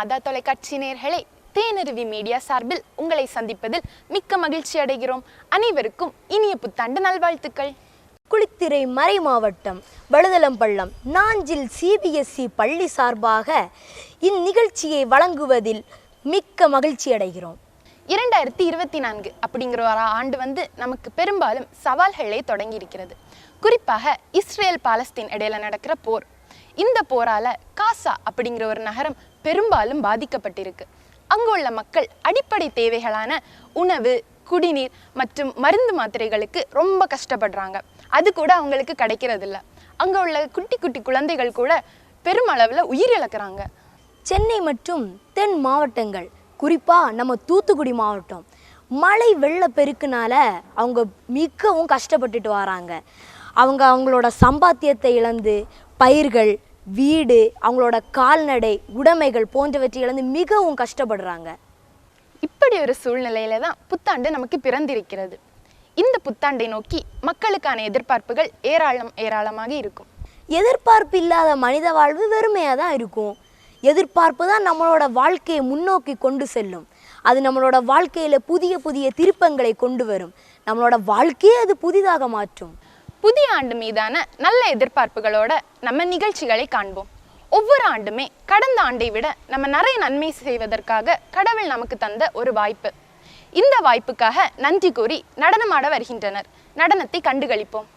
மாதா தொலைக்காட்சி நேர்களே தேனருவி மீடியா சார்பில் உங்களை சந்திப்பதில் மிக்க மகிழ்ச்சி அடைகிறோம். அனைவருக்கும் இனிய புத்தாண்டு நல்வாழ்த்துக்கள். குளித்திரை மறை மாவட்டம் வழுதலம்பள்ளம் நாஞ்சில் சிபிஎஸ்இ பள்ளி சார்பாக இந்நிகழ்ச்சியை வழங்குவதில் மிக்க மகிழ்ச்சி அடைகிறோம். இரண்டாயிரத்தி இருபத்தி நான்கு அப்படிங்கிற ஒரு ஆண்டு வந்து நமக்கு பெரும்பாலும் சவால்களே தொடங்கி இருக்கிறது குறிப்பாக இஸ்ரேல் பாலஸ்தீன் இடையில நடக்கிற போர். இந்த போரால காசா அப்படிங்கிற ஒரு நகரம் பெரும்பாலும் பாதிக்கப்பட்டிருக்கு. அங்குள்ள மக்கள் அடிப்படை தேவைகளான உணவு குடிநீர் மற்றும் மருந்து மாத்திரைகளுக்கு ரொம்ப கஷ்டப்படுறாங்க. அது கூட அவங்களுக்கு கிடைக்கிறதில்ல. அங்கே உள்ள குட்டி குட்டி குழந்தைகள் கூட பெருமளவில் உயிரிழக்கிறாங்க சென்னை மற்றும் தென் மாவட்டங்கள் குறிப்பாக நம்ம தூத்துக்குடி மாவட்டம். மழை வெள்ளப்பெருக்குனால அவங்க மிகவும் கஷ்டப்பட்டுட்டு வராங்க. அவங்க அவங்களோட சம்பாத்தியத்தை இழந்து பயிர்கள் வீடு அவங்களோட கால்நடை உடைமைகள் போன்றவற்றை இழந்து மிகவும் கஷ்டப்படுறாங்க. இப்படி ஒரு சூழ்நிலையில தான் புத்தாண்டு நமக்கு பிறந்திருக்கிறது. இந்த புத்தாண்டை நோக்கி மக்களுக்கான எதிர்பார்ப்புகள் ஏராளம் ஏராளமாக இருக்கும். எதிர்பார்ப்பு இல்லாத மனித வாழ்வு வெறுமையாக தான் இருக்கும். எதிர்பார்ப்பு தான் நம்மளோட வாழ்க்கையை முன்னோக்கி கொண்டு செல்லும். அது நம்மளோட வாழ்க்கையில் புதிய புதிய திருப்பங்களை கொண்டு வரும். நம்மளோட வாழ்க்கையே அது புதிதாக மாற்றும். புதிய ஆண்டு மீதான நல்ல எதிர்பார்ப்புகளோட நம்ம நிகழ்ச்சிகளை காண்போம். ஒவ்வொரு ஆண்டுமே கடந்த ஆண்டை விட நம்ம நிறைய நன்மை செய்வதற்காக கடவுள் நமக்கு தந்த ஒரு வாய்ப்பு. இந்த வாய்ப்புக்காக நன்றி கூறி நடனமாட வருகின்றனர். நடனத்தை கண்டுகளிப்போம்.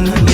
நாம் நன்மை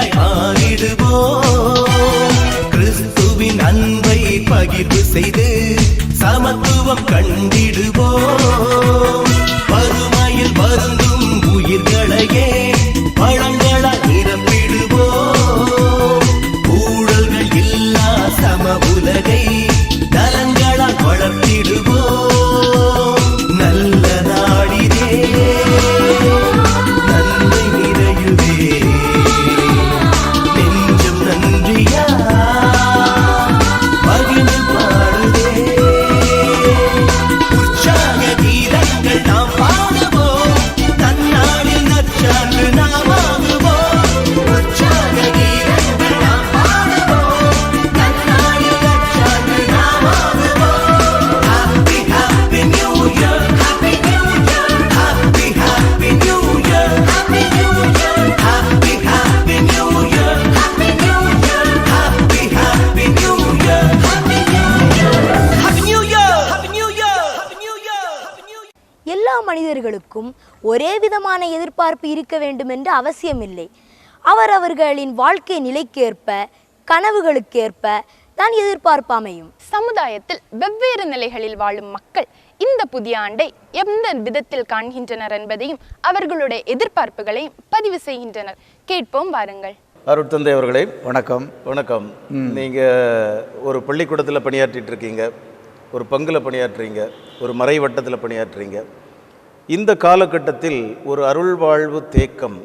துணையாய் ஆடிடுவோம் கிறிஸ்துவின் அன்பை பகிர்வு செய்து சமத்துவம் கண்டிடுவோம். வருமா மனிதர்களுக்கும் ஒரே விதமான எதிர்பார்ப்பு இருக்க வேண்டும் என்று அவசியமில்லை அவரவர்களின் வாழ்க்கை நிலைக்கேற்ப கனவுகளுக்கேற்ப தான் எதிர்பார்ப்பு அமையும். சமுதாயத்தில் வெவ்வேறு நிலைகளில் வாழும் மக்கள் இந்த புதிய ஆண்டை எந்த விதத்தில் காண்கின்றனர் என்பதையும் அவர்களுடைய எதிர்பார்ப்புகளையும் பதிவு செய்கின்றனர். கேட்போம் வாருங்கள். அருட்தந்தை அவர்களே வணக்கம். வணக்கம். நீங்கள் ஒரு பள்ளிக்கூடத்தில் பணியாற்றிட்டு இருக்கீங்க ஒரு பங்கில் பணியாற்றுறீங்க ஒரு மறை வட்டத்தில் பணியாற்றுறீங்க. இந்த காலகட்டத்தில் ஒரு அருள்வாழ்வு தேக்கம்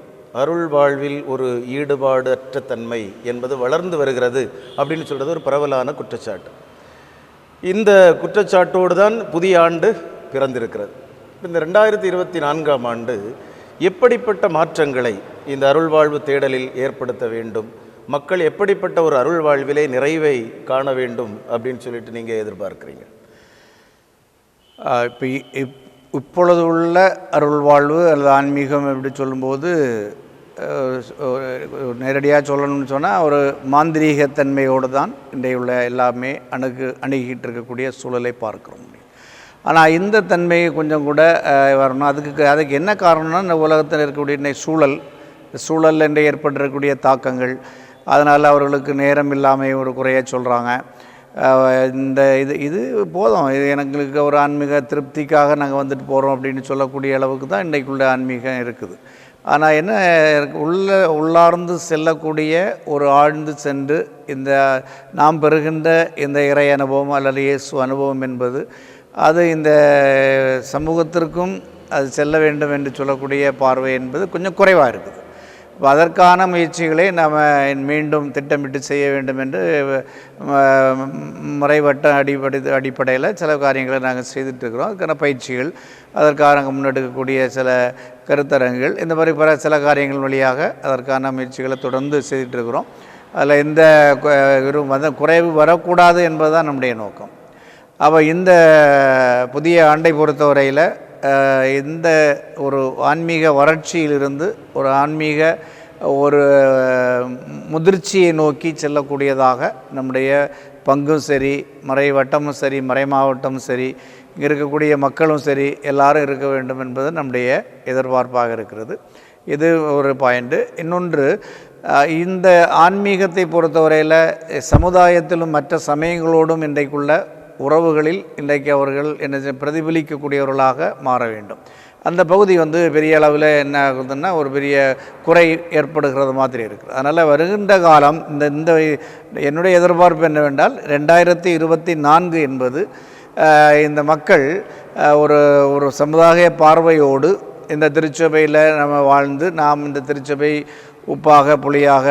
அருள் வாழ்வில் ஒரு ஈடுபாடு அற்ற தன்மை என்பது வளர்ந்து வருகிறது அப்படின்னு சொல்கிறது ஒரு பரவலான குற்றச்சாட்டு. இந்த குற்றச்சாட்டோடு தான் புதிய ஆண்டு பிறந்திருக்கிறது. இந்த ரெண்டாயிரத்தி இருபத்தி நான்காம் ஆண்டு எப்படிப்பட்ட மாற்றங்களை இந்த அருள்வாழ்வு தேடலில் ஏற்படுத்த வேண்டும் மக்கள் எப்படிப்பட்ட ஒரு அருள் வாழ்விலே நிறைவை காண வேண்டும் அப்படின்னு சொல்லிட்டு நீங்கள் எதிர்பார்க்குறீங்க? இப்போ இப்பொழுது உள்ள அருள் வாழ்வு அல்லது ஆன்மீகம் எப்படி சொல்லும்போது நேரடியாக சொல்லணும்னு சொன்னால் ஒரு மாந்திரீகத்தன்மையோடு தான் இன்றைய உள்ள எல்லாமே அணுகு அணுகிட்டு இருக்கக்கூடிய சூழலை பார்க்குறோம். ஆனால் இந்த தன்மையை கொஞ்சம் கூட வரணும். அதுக்கு அதுக்கு என்ன காரணம்னா இந்த உலகத்தில் இருக்கக்கூடிய இன்னைக்கு சூழல் சூழலில் இன்றைய ஏற்பட்டிருக்கக்கூடிய தாக்கங்கள் அதனால் அவர்களுக்கு நேரம் இல்லாமல் ஒரு குறைய சொல்கிறாங்க இந்த இது இது போதும். இது எங்களுக்கு ஒரு ஆன்மீக திருப்திக்காக நாங்கள் வந்துட்டு போகிறோம் அப்படின்னு சொல்லக்கூடிய அளவுக்கு தான் இன்றைக்குள்ள ஆன்மீகம் இருக்குது. ஆனால் என்ன உள்ள உள்ளார்ந்து செல்லக்கூடிய ஒரு ஆழ்ந்து சென்று இந்த நாம் பெறுகின்ற இந்த இறை அனுபவம் அல்லது இயேசு அனுபவம் என்பது அது இந்த சமூகத்திற்கும் அது செல்ல வேண்டும் என்று சொல்லக்கூடிய பார்வை என்பது கொஞ்சம் குறைவாக இருக்குது. இப்போ அதற்கான முயற்சிகளை நாம் மீண்டும் திட்டமிட்டு செய்ய வேண்டும் என்று முறைவட்ட அடிப்படை அடிப்படையில் சில காரியங்களை நாங்கள் செய்துட்ருக்கிறோம் அதுக்கான பயிற்சிகள் அதற்காக நாங்கள் முன்னெடுக்கக்கூடிய சில கருத்தரங்குகள் இந்த மாதிரி பல சில காரியங்கள் வழியாக அதற்கான முயற்சிகளை தொடர்ந்து செய்துட்ருக்கிறோம் அதில் எந்த கு- குறைவு வரக்கூடாது என்பது தான் நம்முடைய நோக்கம். அப்போ இந்த புதிய ஆண்டை பொறுத்தவரையில் இந்த ஒரு ஆன்மீக வறட்சியிலிருந்து ஒரு ஆன்மீக ஒரு முதிர்ச்சியை நோக்கி செல்லக்கூடியதாக நம்முடைய பங்கும் சரி மறை வட்டமும் சரி மறை மாவட்டமும் சரி இங்கே இருக்கக்கூடிய மக்களும் சரி எல்லாரும் இருக்க வேண்டும் என்பது நம்முடைய எதிர்பார்ப்பாக இருக்கிறது. இது ஒரு பாயிண்ட்டு இன்னொன்று இந்த ஆன்மீகத்தை பொறுத்தவரையில் சமுதாயத்திலும் மற்ற சமயங்களோடும் இன்றைக்குள்ள உறவுகளில் இன்றைக்கு அவர்கள் என்ன பிரதிபலிக்கக்கூடியவர்களாக மாற வேண்டும். அந்த பகுதி வந்து பெரிய அளவில் என்ன ஆகுதுன்னா ஒரு பெரிய குறை ஏற்படுகிறது மாதிரி இருக்குது. அதனால் வருகின்ற காலம் இந்த இந்த என்னுடைய எதிர்பார்ப்பு என்னவென்றால் ரெண்டாயிரத்தி இருபத்தி நான்கு என்பது இந்த மக்கள் ஒரு ஒரு சமுதாய பார்வையோடு இந்த திருச்சபையில் நம்ம வாழ்ந்து நாம் இந்த திருச்சபை உப்பாக புளியாக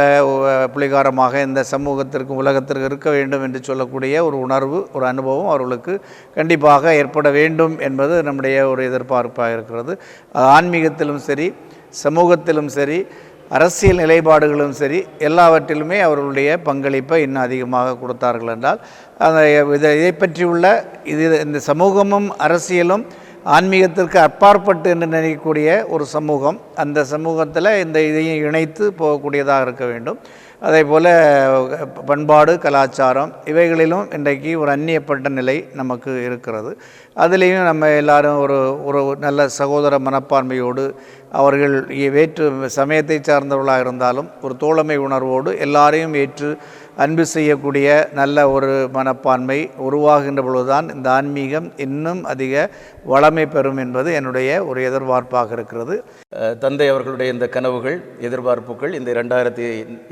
புளிகாரமாக இந்த சமூகத்திற்கு உலகத்திற்கு இருக்க வேண்டும் என்று சொல்லக்கூடிய ஒரு உணர்வு ஒரு அனுபவம் அவர்களுக்கு கண்டிப்பாக ஏற்பட வேண்டும் என்பது நம்முடைய ஒரு எதிர்பார்ப்பாக இருக்கிறது. அது ஆன்மீகத்திலும் சரி சமூகத்திலும் சரி அரசியல் நிலைப்பாடுகளும் சரி எல்லாவற்றிலுமே அவர்களுடைய பங்களிப்பை இன்னும் அதிகமாக கொடுத்தார்கள் என்றால் அந்த இதை இதை பற்றியுள்ள இது இந்த சமூகமும் அரசியலும் ஆன்மீகத்திற்கு அப்பாற்பட்டு என்று நினைக்கக்கூடிய ஒரு சமூகம். அந்த சமூகத்தில் இந்த இதையும் இணைத்து போகக்கூடியதாக இருக்க வேண்டும். அதே போல் பண்பாடு கலாச்சாரம் இவைகளிலும் இன்றைக்கு ஒரு அந்நியப்பட்ட நிலை நமக்கு இருக்கிறது. அதுலேயும் நம்ம எல்லாரும் ஒரு ஒரு நல்ல சகோதர மனப்பான்மையோடு அவர்கள் வேற்று சமயத்தை சார்ந்தவர்களாக இருந்தாலும் ஒரு தோழமை உணர்வோடு எல்லாரையும் ஏற்று அன்பு செய்யக்கூடிய நல்ல ஒரு மனப்பான்மை உருவாகின்ற பொழுதுதான் இந்த ஆன்மீகம் இன்னும் அதிக வளமை பெறும் என்பது என்னுடைய ஒரு எதிர்பார்ப்பாக இருக்கிறது. தந்தை அவர்களுடைய இந்த கனவுகள் எதிர்பார்ப்புகள் இந்த இரண்டாயிரத்தி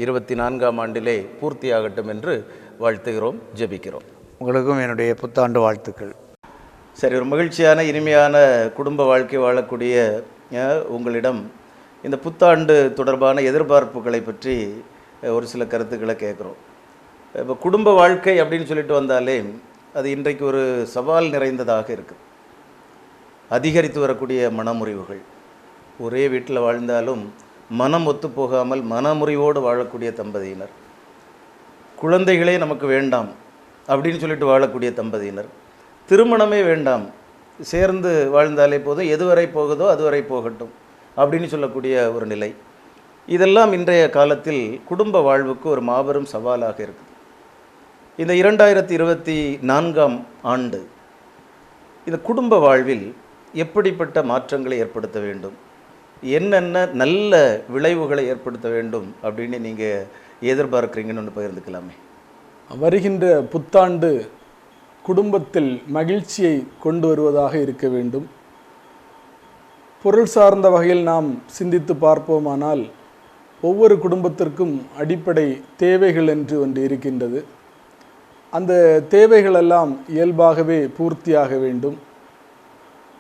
இருபத்தி நான்காம் ஆண்டிலே பூர்த்தியாகட்டும் என்று வாழ்த்துகிறோம் ஜெபிக்கிறோம். உங்களுக்கும் என்னுடைய புத்தாண்டு வாழ்த்துக்கள். சரி ஒரு மகிழ்ச்சியான இனிமையான குடும்ப வாழ்க்கை வாழக்கூடிய உங்களிடம் இந்த புத்தாண்டு தொடர்பான எதிர்பார்ப்புகளை பற்றி ஒரு சில கருத்துக்களை கேட்குறோம். இப்போ குடும்ப வாழ்க்கை அப்படின்னு சொல்லிட்டு வந்தாலே அது இன்றைக்கு ஒரு சவால் நிறைந்ததாக இருக்குது அதிகரித்து வரக்கூடிய மனமுறிவுகள். ஒரே வீட்டில் வாழ்ந்தாலும் மனம் ஒத்துப்போகாமல் மனமுறிவோடு வாழக்கூடிய தம்பதியினர். குழந்தைகளே நமக்கு வேண்டாம் அப்படின்னு சொல்லிட்டு வாழக்கூடிய தம்பதியினர். திருமணமே வேண்டாம். சேர்ந்து வாழ்ந்தாலே போதும். எதுவரை போகுதோ அதுவரை போகட்டும் அப்படின்னு சொல்லக்கூடிய ஒரு நிலை. இதெல்லாம் இன்றைய காலத்தில் குடும்ப வாழ்வுக்கு ஒரு மாபெரும் சவாலாக இருக்குது. இந்த இரண்டாயிரத்தி இருபத்தி நான்காம் ஆண்டு இந்த குடும்ப வாழ்வில் எப்படிப்பட்ட மாற்றங்களை ஏற்படுத்த வேண்டும்? என்னென்ன நல்ல விளைவுகளை ஏற்படுத்த வேண்டும் அப்படின்னு நீங்கள் எதிர்பார்க்குறீங்கன்னு ஒன்று பகிர்ந்துக்கலாமே. வருகின்ற புத்தாண்டு குடும்பத்தில் மகிழ்ச்சியை கொண்டு வருவதாக இருக்க வேண்டும். பொருள் சார்ந்த வகையில் நாம் சிந்தித்து பார்ப்போமானால் ஒவ்வொரு குடும்பத்திற்கும் அடிப்படை தேவைகள் என்று ஒன்று இருக்கின்றது. அந்த தேவைகளெல்லாம் இயல்பாகவே பூர்த்தியாக வேண்டும்.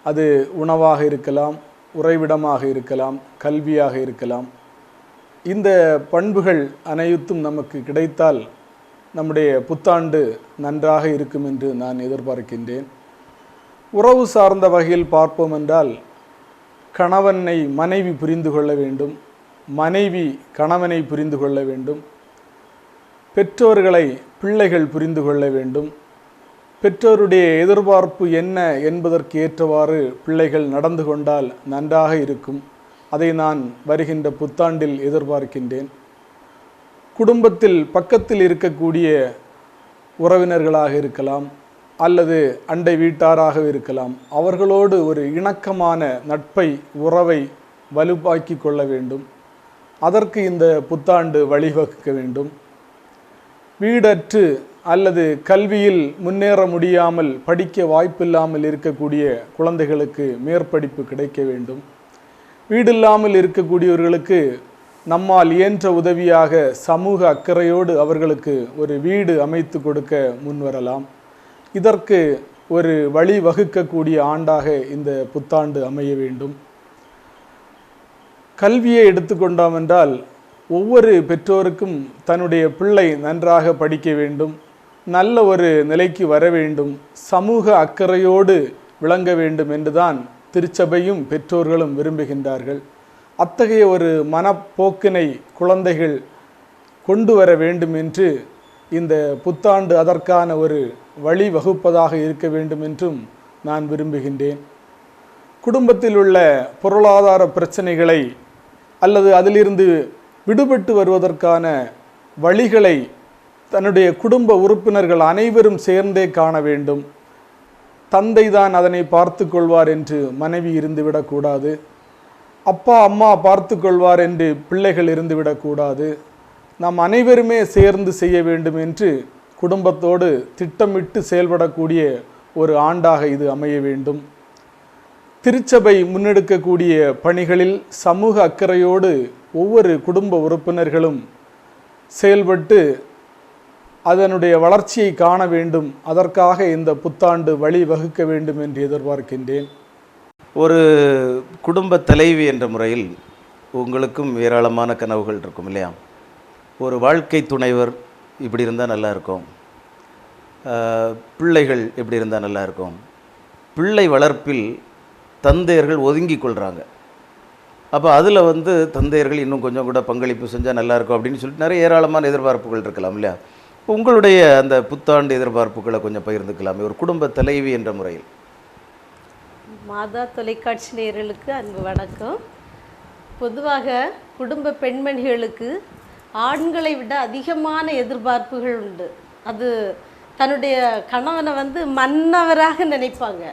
அது உணவாக இருக்கலாம் உறைவிடமாக இருக்கலாம் கல்வியாக இருக்கலாம். இந்த பண்புகள் அனைத்தும் நமக்கு கிடைத்தால் நம்முடைய புத்தாண்டு நன்றாக இருக்கும் என்று நான் எதிர்பார்க்கின்றேன். உறவு சார்ந்த வகையில் பார்ப்போம் என்றால் கணவனை மனைவி புரிந்து கொள்ள வேண்டும் மனைவி கணவனை புரிந்து கொள்ள வேண்டும் பெற்றோர்களை பிள்ளைகள் புரிந்து கொள்ள வேண்டும். பெற்றோருடைய எதிர்பார்ப்பு என்ன என்பதற்கு ஏற்றவாறு பிள்ளைகள் நடந்து கொண்டால் நன்றாக இருக்கும். அதை நான் வருகின்ற புத்தாண்டில் எதிர்பார்க்கின்றேன். குடும்பத்தில் பக்கத்தில் இருக்கக்கூடிய உறவினர்களாக இருக்கலாம் அல்லது அண்டை வீட்டாராக இருக்கலாம் அவர்களோடு ஒரு இணக்கமான நட்பை உறவை வலுப்பாக்கி கொள்ள வேண்டும். அதற்கு இந்த புத்தாண்டு வழிவகுக்க வேண்டும். வீடற்று அல்லது கல்வியில் முன்னேற முடியாமல் படிக்க வாய்ப்பில்லாமல் இருக்கக்கூடிய குழந்தைகளுக்கு மேற்படிப்பு கிடைக்க வேண்டும். வீடில்லாமல் இருக்கக்கூடியவர்களுக்கு நம்மால் இயன்ற உதவியாக சமூக அக்கறையோடு அவர்களுக்கு ஒரு வீடு அமைத்து கொடுக்க முன்வரலாம். இதற்கு ஒரு வழி வகுக்கக்கூடிய ஆண்டாக இந்த புத்தாண்டு அமைய வேண்டும். கல்வியை எடுத்துக்கொண்டோம் என்றால் ஒவ்வொரு பெற்றோருக்கும் தன்னுடைய பிள்ளை நன்றாக படிக்க வேண்டும் நல்ல ஒரு நிலைக்கு வர வேண்டும் சமூக அக்கறையோடு விளங்க வேண்டும் என்றுதான் திருச்சபையும் பெற்றோர்களும் விரும்புகின்றார்கள். அத்தகைய ஒரு மனப்போக்கினை குழந்தைகள் கொண்டு வர வேண்டும் என்று இந்த புத்தாண்டு அதற்கான ஒரு வழி வகுப்பதாக இருக்க வேண்டும் என்றும் நான் விரும்புகின்றேன். குடும்பத்தில் உள்ள பொருளாதார பிரச்சனைகளை அல்லது அதிலிருந்து விடுபட்டு வருவதற்கான வழிகளை தன்னுடைய குடும்ப உறுப்பினர்கள் அனைவரும் சேர்ந்தே காண வேண்டும். தந்தை தான் அதனை பார்த்து கொள்வார் என்று மனைவி இருந்துவிடக்கூடாது அப்பா அம்மா பார்த்து கொள்வார் என்று பிள்ளைகள் இருந்துவிடக்கூடாது நாம் அனைவருமே சேர்ந்து செய்ய வேண்டும் என்று குடும்பத்தோடு திட்டமிட்டு செயல்படக்கூடிய ஒரு ஆண்டாக இது அமைய வேண்டும். திருச்சபை முன்னெடுக்கக்கூடிய பணிகளில் சமூக அக்கறையோடு ஒவ்வொரு குடும்ப உறுப்பினர்களும் செயல்பட்டு அதனுடைய வளர்ச்சியை காண வேண்டும். அதற்காக இந்த புத்தாண்டு வழி வகுக்க வேண்டும் என்று எதிர்பார்க்கின்றேன். ஒரு குடும்ப தலைவி என்ற முறையில் உங்களுக்கும் ஏராளமான கனவுகள் இருக்கும் இல்லையா? ஒரு வாழ்க்கை துணைவர் இப்படி இருந்தால் நல்லா இருக்கும். பிள்ளைகள் இப்படி இருந்தால் நல்லா இருக்கும்? பிள்ளை வளர்ப்பில் தந்தையர்கள் ஒதுங்கி கொள்கிறாங்க அப்போ அதில் வந்து தந்தையர்கள் இன்னும் கொஞ்சம் கூட பங்களிப்பு செஞ்சால் நல்லாயிருக்கும் அப்படின்னு சொல்லிட்டு நிறைய ஏராளமான எதிர்பார்ப்புகள் இருக்கலாம் இல்லையா? இப்போ உங்களுடைய அந்த புத்தாண்டு எதிர்பார்ப்புகளை கொஞ்சம் பகிர்ந்துக்கலாமே. ஒரு குடும்ப தலைவி என்ற முறையில். மாதா தொலைக்காட்சி நேயர்களுக்கு அன்பு வணக்கம். பொதுவாக குடும்ப பெண்மணிகளுக்கு ஆண்களை விட அதிகமான எதிர்பார்ப்புகள் உண்டு. அது தன்னுடைய கணவனை வந்து மன்னவராக நினைப்பாங்க.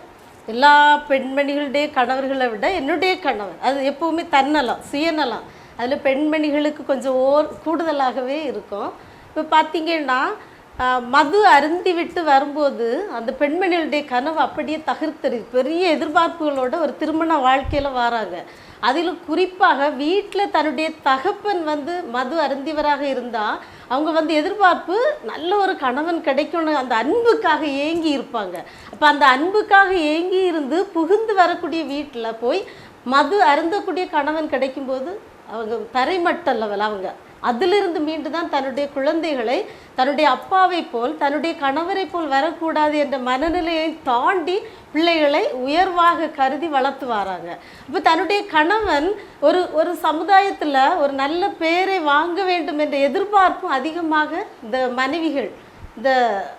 எல்லா பெண்மணிகளுடைய கணவர்களை விட என்னுடைய கணவர் அது எப்போவுமே தன்னலம் சுயநலம். அதில் பெண்மணிகளுக்கு கொஞ்சம் ஓர் கூடுதலாகவே இருக்கும். இப்போ பார்த்தீங்கன்னா மது அருந்தி விட்டு வரும்போது அந்த பெண்மணிகளுடைய கனவு அப்படியே தகர்த்தறி பெரிய எதிர்பார்ப்புகளோட ஒரு திருமண வாழ்க்கையில் வராங்க. அதிலும் குறிப்பாக வீட்டில் தன்னுடைய தகப்பன் வந்து மது அருந்திவராக இருந்தால் அவங்க வந்து எதிர்பார்ப்பு நல்ல ஒரு கணவன் கிடைக்கணும் அந்த அன்புக்காக ஏங்கி இருப்பாங்க. அப்போ அந்த அன்புக்காக ஏங்கி இருந்து புகுந்து வரக்கூடிய வீட்டில் போய் மது அருந்தக்கூடிய கணவன் கிடைக்கும்போது அவங்க தரைமட்ட லெவல் அவங்க. அதிலிருந்து மீண்டு தான் தன்னுடைய குழந்தைகளை தன்னுடைய அப்பாவை போல் தன்னுடைய கணவரை போல் வரக்கூடாது என்ற மனநிலையை தாண்டி பிள்ளைகளை உயர்வாக கருதி வளர்த்து வராங்க இப்போ தன்னுடைய கணவன் ஒரு ஒரு சமுதாயத்தில் ஒரு நல்ல பேரை வாங்க வேண்டும் என்ற எதிர்பார்ப்பும் அதிகமாக இந்த மனைவிகள் இந்த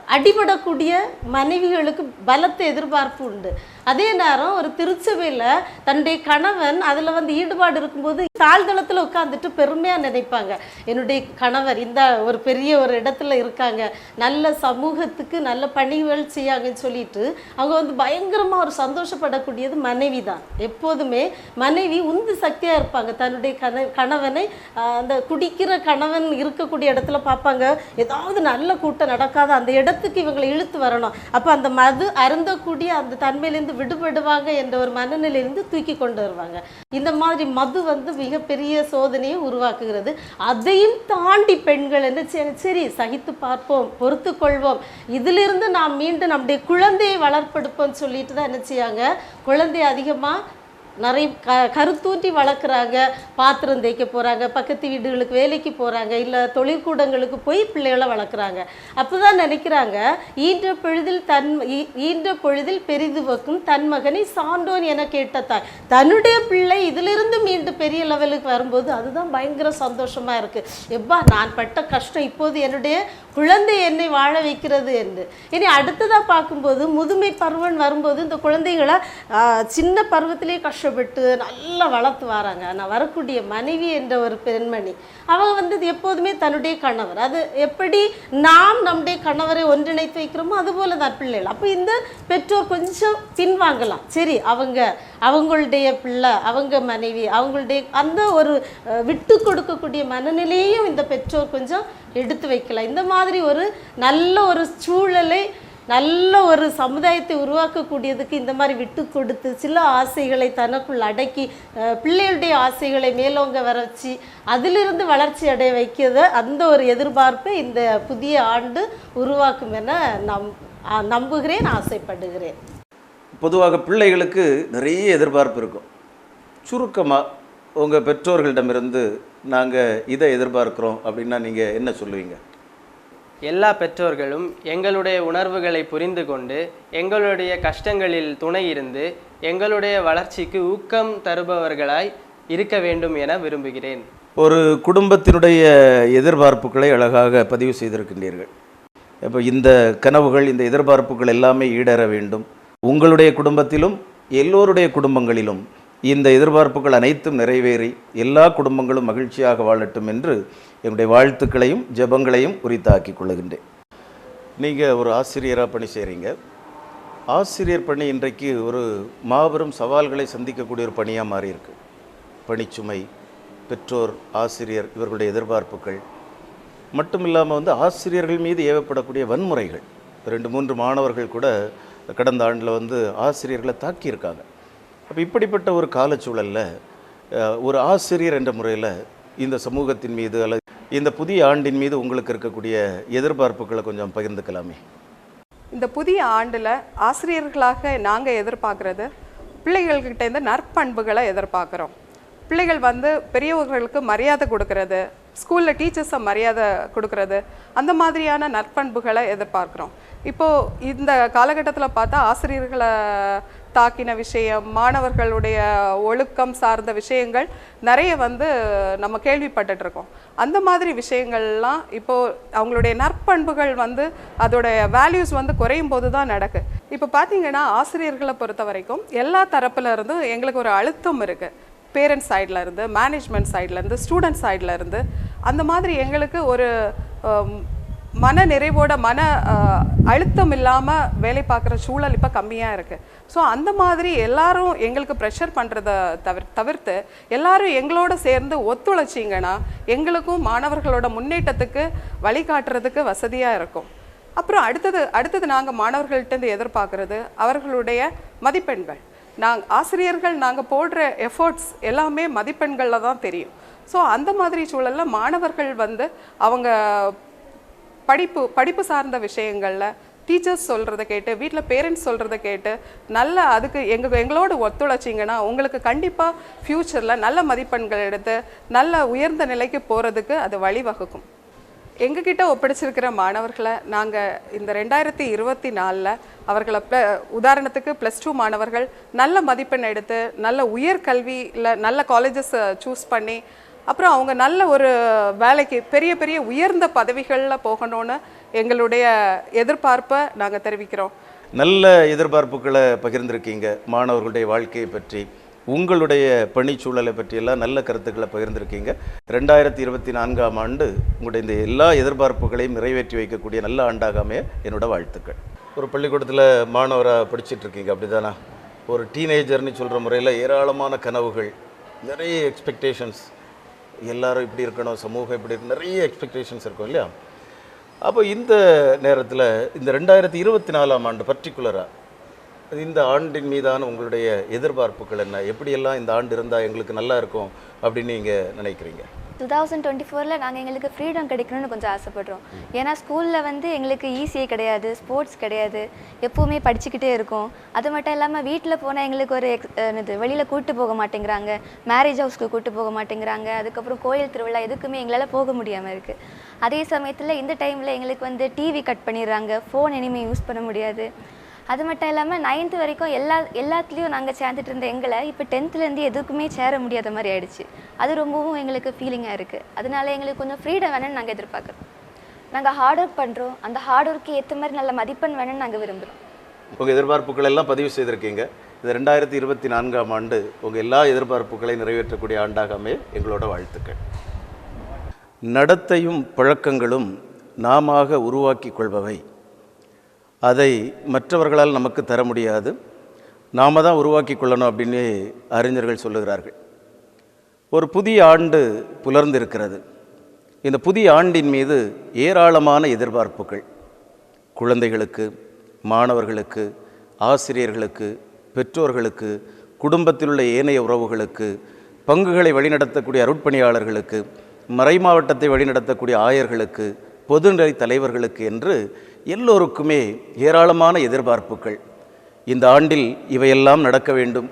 அடிபடக்கூடிய மனைவிகளுக்கு பலத்த எதிர்பார்ப்பு உண்டு. அதே நேரம் ஒரு திருச்சபையில் தன்னுடைய கணவன் அதில் வந்து ஈடுபாடு இருக்கும்போது தாழ்தளத்தில் உட்காந்துட்டு பெருமையாக நினைப்பாங்க. என்னுடைய கணவர் இந்த ஒரு பெரிய ஒரு இடத்துல இருக்காங்க. நல்ல சமூகத்துக்கு நல்ல பணிகள் செய்யாங்கன்னு சொல்லிட்டு அவங்க வந்து பயங்கரமாக ஒரு சந்தோஷப்படக்கூடியது மனைவி தான் எப்போதுமே மனைவி உந்து சக்தியாக இருப்பாங்க. தன்னுடைய கண கணவனை அந்த குடிக்கிற கணவன் இருக்கக்கூடிய இடத்துல பார்ப்பாங்க. ஏதாவது நல்ல கூட்டம் நடக்காத அந்த இடத்துக்கு இவங்களை இழுத்து வரணும். அப்போ அந்த மது அருந்தக்கூடிய அந்த தன்மையிலேருந்து விடுபடுவாங்க என்ற ஒரு மனநிலையிலேருந்து தூக்கி கொண்டு வருவாங்க. இந்த மாதிரி மது வந்து மிகப்பெரிய சோதனையை உருவாக்குகிறது. அதையும் தாண்டி பெண்கள் என்ன சரி சரி சகித்து பார்ப்போம் பொறுத்து கொள்வோம். இதிலிருந்து நாம் மீண்டும் நம்முடைய குழந்தையை வளர்ப்பெடுப்போம்னு சொல்லிட்டு தான் என்ன செய்யாங்க குழந்தை அதிகமாக நிறைய க கருத்தூண்டி வளர்க்குறாங்க. பாத்திரம் தேய்க்க போகிறாங்க பக்கத்து வீடுகளுக்கு வேலைக்கு போகிறாங்க இல்லை தொழிற்கூடங்களுக்கு போய் பிள்ளைகளை வளர்க்குறாங்க. அப்போ தான் நினைக்கிறாங்க. ஈன்ற பொழுதில் தன் ஈன்ற பொழுதில் பெரிது வைக்கும் தன் மகனை சான்றோன் என கேட்ட தாய். தன்னுடைய பிள்ளை இதிலிருந்து மீண்டும் பெரிய லெவலுக்கு வரும்போது அதுதான் பயங்கர சந்தோஷமாக இருக்குது எப்பா நான் பட்ட கஷ்டம் இப்போது என்னுடைய குழந்தை என்னை வாழ வைக்கிறது என்று. இனி அடுத்ததாக பார்க்கும்போது முதுமை பருவம் வரும்போது இந்த குழந்தைகளை சின்ன சின்ன பருவத்திலே கஷ்டப்பட்டு நல்லா வளர்த்து வராங்க. நான் வரக்கூடிய மனைவி என்ற ஒரு பெண்மணி. அவங்க வந்து எப்போதுமே தன்னுடைய கணவர். அது எப்படி நாம் நம்முடைய கணவரை ஒன்றிணைத்து வைக்கிறோமோ அதுபோல தான் பிள்ளைகள். அப்போ இந்த பெற்றோர் கொஞ்சம் பின்வாங்கலாம். சரி அவங்க அவங்களுடைய பிள்ளை அவங்க மனைவி அவங்களுடைய அந்த ஒரு விட்டு கொடுக்கக்கூடிய மனநிலையையும் இந்த பெற்றோர் கொஞ்சம் எடுத்து வைக்கலாம். இந்த மாதிரி ஒரு நல்ல ஒரு சூழலை நல்ல ஒரு சமுதாயத்தை உருவாக்கக்கூடியதுக்கு இந்த மாதிரி விட்டு கொடுத்து சில ஆசைகளை தனக்குள் அடக்கி பிள்ளைகளுடைய ஆசைகளை மேலோங்க வர வச்சு அதிலிருந்து வளர்ச்சி அடைய வைக்கிறது அந்த ஒரு எதிர்பார்ப்பை இந்த புதிய ஆண்டு உருவாக்கும் என நம் நம்புகிறேன் ஆசைப்படுகிறேன். பொதுவாக பிள்ளைகளுக்கு நிறைய எதிர்பார்ப்பு இருக்கும். சுருக்கமாக உங்கள் பெற்றோர்களிடமிருந்து நாங்கள் இதை எதிர்பார்க்குறோம் அப்படின்னா நீங்கள் என்ன சொல்லுவீங்க? எல்லா பெற்றோர்களும் எங்களுடைய உணர்வுகளை புரிந்து கொண்டு எங்களுடைய கஷ்டங்களில் துணை இருந்து எங்களுடைய வளர்ச்சிக்கு ஊக்கம் தருபவர்களாய் இருக்க வேண்டும் என விரும்புகிறேன். ஒரு குடும்பத்தினுடைய எதிர்பார்ப்புகளை அழகாக பதிவு செய்திருக்கின்றீர்கள். இப்போ இந்த கனவுகள் இந்த எதிர்பார்ப்புகள் எல்லாமே ஈடேற வேண்டும். உங்களுடைய குடும்பத்திலும் எல்லோருடைய குடும்பங்களிலும் இந்த எதிர்பார்ப்புகள் அனைத்தும் நிறைவேறி எல்லா குடும்பங்களும் மகிழ்ச்சியாக வாழட்டும் என்று என்னுடைய வாழ்த்துக்களையும் ஜெபங்களையும் உரித்தாக்கிக் கொள்ளுகின்றேன் நீங்கள் ஒரு ஆசிரியராக பணி செய்கிறீங்க ஆசிரியர் பணி இன்றைக்கு ஒரு மாபெரும் சவால்களை சந்திக்கக்கூடிய ஒரு பணியாக மாறியிருக்கு. பணிச்சுமை பெற்றோர் ஆசிரியர் இவர்களுடைய எதிர்பார்ப்புகள். மட்டும் இல்லாமல் வந்து ஆசிரியர்கள் மீது ஏவப்படக்கூடிய வன்முறைகள். ரெண்டு மூன்று மாணவர்கள் கூட கடந்த ஆண்டில் வந்து ஆசிரியர்களை தாக்கியிருக்காங்க. அப்போ இப்படிப்பட்ட ஒரு காலச்சூழலில் ஒரு ஆசிரியர் என்ற முறையில் இந்த சமூகத்தின் மீது அல்லது இந்த புதிய ஆண்டின் மீது உங்களுக்கு இருக்கக்கூடிய எதிர்பார்ப்புகளை கொஞ்சம் பகிர்ந்துக்கலாமே. இந்த புதிய ஆண்டில் ஆசிரியர்களாக நாங்கள் எதிர்பார்க்குறது பிள்ளைகள்கிட்ட இருந்து நற்பண்புகளை எதிர்பார்க்குறோம். பிள்ளைகள் வந்து பெரியவர்களுக்கு மரியாதை கொடுக்கறது ஸ்கூலில் டீச்சர்ஸை மரியாதை கொடுக்கறது அந்த மாதிரியான நற்பண்புகளை எதிர்பார்க்குறோம். இப்போது இந்த காலகட்டத்தில் பார்த்தா ஆசிரியர்களை தாக்கின விஷயம் மாணவர்களுடைய ஒழுக்கம் சார்ந்த விஷயங்கள் நிறைய வந்து நம்ம கேள்விப்பட்டுட்டு இருக்கோம் அந்த மாதிரி விஷயங்கள்லாம் இப்போது அவங்களுடைய நற்பண்புகள் வந்து அதோடைய வேல்யூஸ் வந்து குறையும் போது தான் நடக்கு. இப்போ பார்த்தீங்கன்னா ஆசிரியர்களை பொறுத்த வரைக்கும் எல்லா தரப்புல இருந்தும் எங்களுக்கு ஒரு அழுத்தம் இருக்குது பேரண்ட்ஸ் சைடில் இருந்து மேனேஜ்மெண்ட் சைட்லேருந்து ஸ்டூடெண்ட் சைடில் இருந்து. அந்த மாதிரி எங்களுக்கு ஒரு மன நிறைவோட மன அழுத்தம் இல்லாமல் வேலை பார்க்குற சூழல் இப்போ கம்மியாக இருக்குது ஸோ அந்த மாதிரி எல்லாரும் எங்களுக்கு ப்ரெஷர் பண்ணுறத தவிர தவிர்த்து எல்லாரும் எங்களோட சேர்ந்து ஒத்துழைச்சிங்கன்னா எங்களுக்கும் மாணவர்களோட முன்னேற்றத்துக்கு வழிகாட்டுறதுக்கு வசதியாக இருக்கும். அப்புறம் அடுத்தது அடுத்தது நாங்கள் மாணவர்கள்ட்டேருந்து எதிர்பார்க்குறது அவர்களுடைய மதிப்பெண்கள். நாங்கள் ஆசிரியர்கள் நாங்கள் போடுற எஃபர்ட்ஸ் எல்லாமே மதிப்பெண்களில் தான் தெரியும். ஸோ அந்த மாதிரி சூழலில் மாணவர்கள் வந்து அவங்க படிப்பு படிப்பு சார்ந்த விஷயங்களில் டீச்சர்ஸ் சொல்கிறத கேட்டு வீட்டில் பேரண்ட்ஸ் சொல்கிறத கேட்டு நல்ல அதுக்கு எங்கள் எங்களோட ஒத்துழைச்சிங்கன்னா உங்களுக்கு கண்டிப்பாக ஃப்யூச்சரில் நல்ல மதிப்பெண்கள் எடுத்து நல்ல உயர்ந்த நிலைக்கு போகிறதுக்கு அது வழிவகுக்கும். எங்ககிட்ட ஒப்படைச்சிருக்கிற மாணவர்களை நாங்கள் இந்த ரெண்டாயிரத்தி இருபத்தி நாலில் அவர்களை ப்ள உதாரணத்துக்கு ப்ளஸ் டூ மாணவர்கள் நல்ல மதிப்பெண் எடுத்து நல்ல உயர்கல்வியில் நல்ல காலேஜஸ் சூஸ் பண்ணி அப்புறம் அவங்க நல்ல ஒரு வேலைக்கு பெரிய பெரிய உயர்ந்த பதவிகளில் போகணும்னு எங்களுடைய எதிர்பார்ப்பை நாங்கள் தெரிவிக்கிறோம். நல்ல எதிர்பார்ப்புகளை பகிர்ந்திருக்கீங்க. மாணவர்களுடைய வாழ்க்கையை பற்றி உங்களுடைய பணிச்சூழலை பற்றியெல்லாம் நல்ல கருத்துக்களை பகிர்ந்திருக்கீங்க. ரெண்டாயிரத்தி இருபத்தி நான்காம் ஆண்டு உங்களுடைய இந்த எல்லா எதிர்பார்ப்புகளையும் நிறைவேற்றி வைக்கக்கூடிய நல்ல ஆண்டாக அமைய என்னோட வாழ்த்துக்கள். ஒரு பள்ளிக்கூடத்தில் மாணவராக படிச்சிட்டு இருக்கீங்க அப்படிதானா? ஒரு டீனேஜர்னு சொல்கிற முறையில் ஏராளமான கனவுகள் நிறைய எக்ஸ்பெக்டேஷன்ஸ் எல்லாரும் இப்படி இருக்கணும் சமூகம் இப்படி இருக்கணும் நிறைய எக்ஸ்பெக்டேஷன்ஸ் இருக்கும் இல்லையா? அப்போ இந்த நேரத்தில் இந்த ரெண்டாயிரத்தி இருபத்தி நாலாம் ஆண்டு பர்டிகுலராக இந்த ஆண்டின் மீதான உங்களுடைய எதிர்பார்ப்புகள் என்ன? எப்படியெல்லாம் இந்த ஆண்டு இருந்தால் எங்களுக்கு நல்லா இருக்கும் அப்படின்னு நீங்கள் நினைக்கிறீங்க? டூ தௌசண்ட் டுவெண்ட்டி ஃபோரில் நாங்கள் எங்களுக்கு ஃப்ரீடம் கிடைக்கணும்னு கொஞ்சம் ஆசைப்படுறோம். ஏன்னா ஸ்கூலில் வந்து எங்களுக்கு ஈஸியே கிடையாது ஸ்போர்ட்ஸ் கிடையாது எப்போவுமே படிச்சுக்கிட்டே இருக்கும். அது மட்டும் இல்லாமல் வீட்டில் போனால் எங்களுக்கு ஒரு எக்ஸ் என்னது வெளியில் கூப்பிட்டு போக மாட்டேங்கிறாங்க. மேரேஜ் ஹவுஸ்க்கு கூப்பிட்டு போக மாட்டேங்கிறாங்க. அதுக்கப்புறம் கோயில் திருவிழா எதுக்குமே எங்களால் போக முடியாமல் இருக்குது அதே சமயத்தில் இந்த டைமில் எங்களுக்கு வந்து டிவி கட் பண்ணிடுறாங்க. ஃபோன் இனிமேல் யூஸ் பண்ண முடியாது. அது மட்டும் இல்லாமல் நைன்த்து வரைக்கும் எல்லா எல்லாத்துலேயும் நாங்கள் சேர்ந்துட்டு இருந்த எங்களை இப்போ டென்த்துலேருந்து எதுக்குமே சேர முடியாத மாதிரி ஆயிடுச்சு. அது ரொம்பவும் எங்களுக்கு ஃபீலிங்காக இருக்குது அதனால எங்களுக்கு கொஞ்சம் ஃப்ரீடம் வேணும்னு நாங்கள் எதிர்பார்க்குறோம். நாங்கள் ஹார்ட் ஒர்க் பண்ணுறோம் அந்த ஹார்ட் ஒர்க்கு ஏற்ற மாதிரி நல்ல மதிப்பெண் வேணும்னு நாங்கள் விரும்புகிறோம் உங்கள் எதிர்பார்ப்புகள் எல்லாம் பதிவு செய்திருக்கீங்க. இது ரெண்டாயிரத்தி இருபத்தி நான்காம் ஆண்டு உங்கள் எல்லா எதிர்பார்ப்புகளையும் நிறைவேற்றக்கூடிய ஆண்டாக அமைய எங்களோட வாழ்த்துக்கள். நடத்தையும் பழக்கங்களும் நாம உருவாக்கி கொள்பவை. அதை மற்றவர்களால் நமக்கு தர முடியாது. நாம தான் உருவாக்கி கொள்ளணும் அப்படின்னு அறிஞர்கள் சொல்லுகிறார்கள். ஒரு புதிய ஆண்டு புலர்ந்திருக்கிறது. இந்த புதிய ஆண்டின் மீது ஏராளமான எதிர்பார்ப்புகள். குழந்தைகளுக்கு மாணவர்களுக்கு ஆசிரியர்களுக்கு பெற்றோர்களுக்கு குடும்பத்தில் உள்ள ஏனைய உறவுகளுக்கு பங்குகளை வழிநடத்தக்கூடிய அருட்பணியாளர்களுக்கு மறைமாவட்டத்தை வழிநடத்தக்கூடிய ஆயர்களுக்கு பொதுநிலை தலைவர்களுக்கு என்று எல்லோருக்குமே ஏராளமான எதிர்பார்ப்புகள். இந்த ஆண்டில் இவையெல்லாம் நடக்க வேண்டும்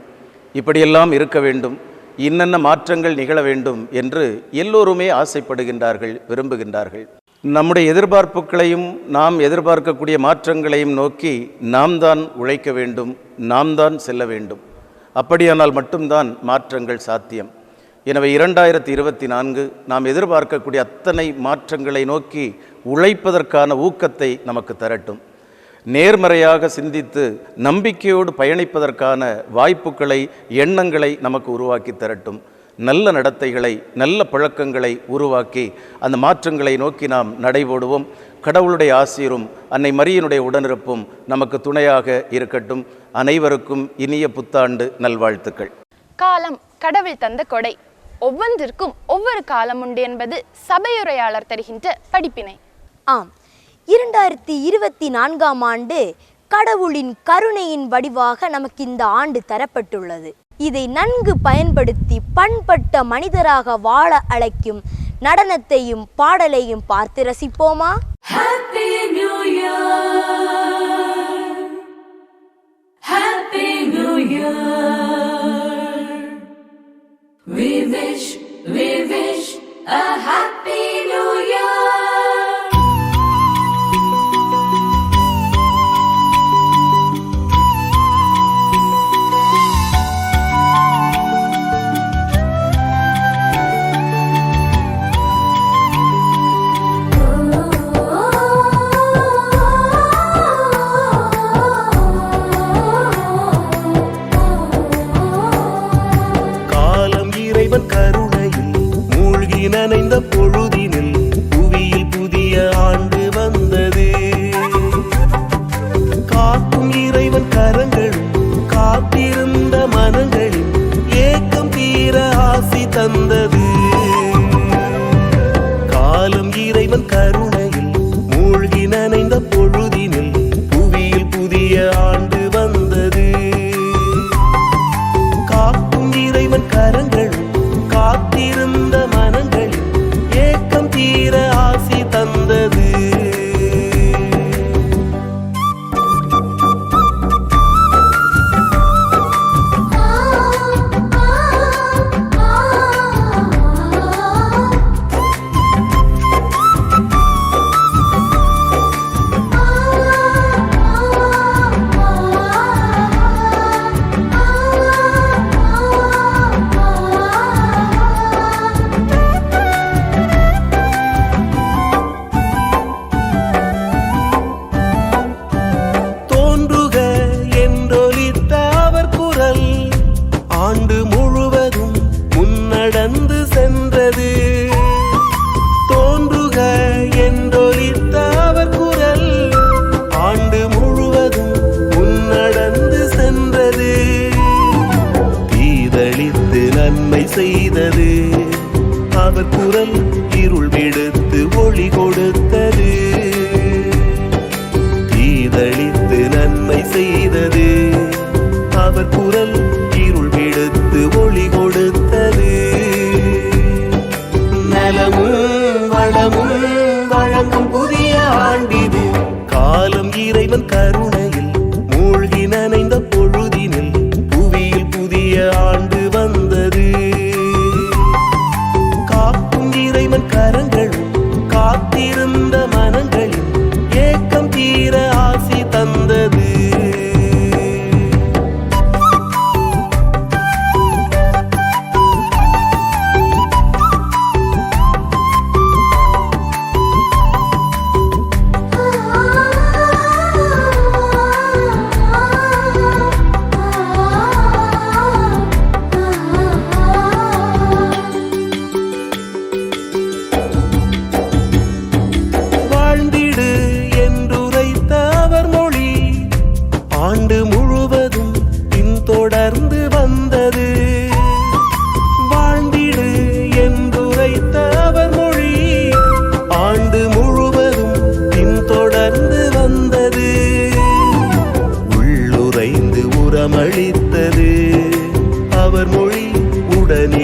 இப்படியெல்லாம் இருக்க வேண்டும் இன்னென்ன மாற்றங்கள் நிகழ வேண்டும் என்று எல்லோருமே ஆசைப்படுகின்றார்கள் விரும்புகின்றார்கள். நம்முடைய எதிர்பார்ப்புகளையும் நாம் எதிர்பார்க்கக்கூடிய மாற்றங்களையும் நோக்கி நாம் தான் உழைக்க வேண்டும் நாம் தான் செல்ல வேண்டும். அப்படியானால் மட்டும்தான் மாற்றங்கள் சாத்தியம். எனவே இரண்டாயிரத்தி இருபத்தி நான்கு நாம் எதிர்பார்க்கக்கூடிய அத்தனை மாற்றங்களை நோக்கி உழைப்பதற்கான ஊக்கத்தை நமக்கு தரட்டும். நேர்மறையாக சிந்தித்து நம்பிக்கையோடு பயணிப்பதற்கான வாய்ப்புகளை எண்ணங்களை நமக்கு உருவாக்கி தரட்டும். நல்ல நடத்தைகளை நல்ல பழக்கங்களை உருவாக்கி அந்த மாற்றங்களை நோக்கி நாம் நடைபோடுவோம். கடவுளுடைய ஆசீரும் அன்னை மரியனுடைய உடனிருப்பும் நமக்கு துணையாக இருக்கட்டும். அனைவருக்கும் இனிய புத்தாண்டு நல்வாழ்த்துக்கள். காலம் கடவுள் தந்த கொடை. ஒவ்வொன்றிற்கும் ஒவ்வொரு காலம் உண்டு என்பது சபையுரையாளர் தருகின்ற படிப்பினை. ஆம். இரண்டாயிரத்தி இருபத்தி நான்காம் ஆண்டு கடவுளின் கருணையின் வடிவாக நமக்கு இந்த ஆண்டு தரப்பட்டுள்ளது. இதை நன்கு பயன்படுத்தி பண்பட்ட மனிதராக வாழ அழைக்கும் நடனத்தையும் பாடலையும் பார்த்து ரசிப்போமா? Happy New Year. தேவன் கருணை.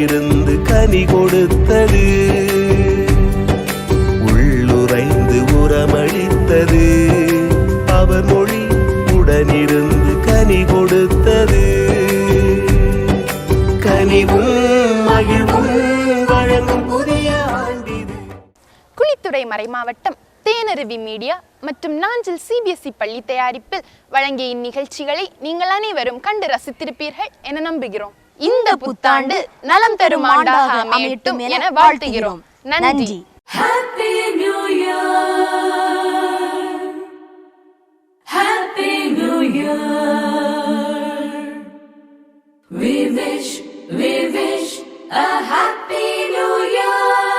இருந்து கனி கொடுத்தது. உள்ளுரைந்து உரமளித்தது. அவர் மொழி உடனிருந்து கனி கொடுத்தது. கனிவும் மகிழ்வும் வழங்கும் புதிய ஆண்டிது. குளித்துறை மறைமாவட்டம் தேனருவி மீடியா மற்றும் நாஞ்சில் சிபிஎஸ்இ பள்ளி தயாரிப்பில் வழங்கிய இந்நிகழ்ச்சிகளை நீங்கள் அனைவரும் கண்டு ரசித்திருப்பீர்கள் என நம்புகிறோம். இந்த புத்தாண்டு நலம் தரும் ஆண்டாக அமையட்டும் என வாழ்த்துகிறோம். நன்றி. Happy new happy new year we wish we wish a happy new year.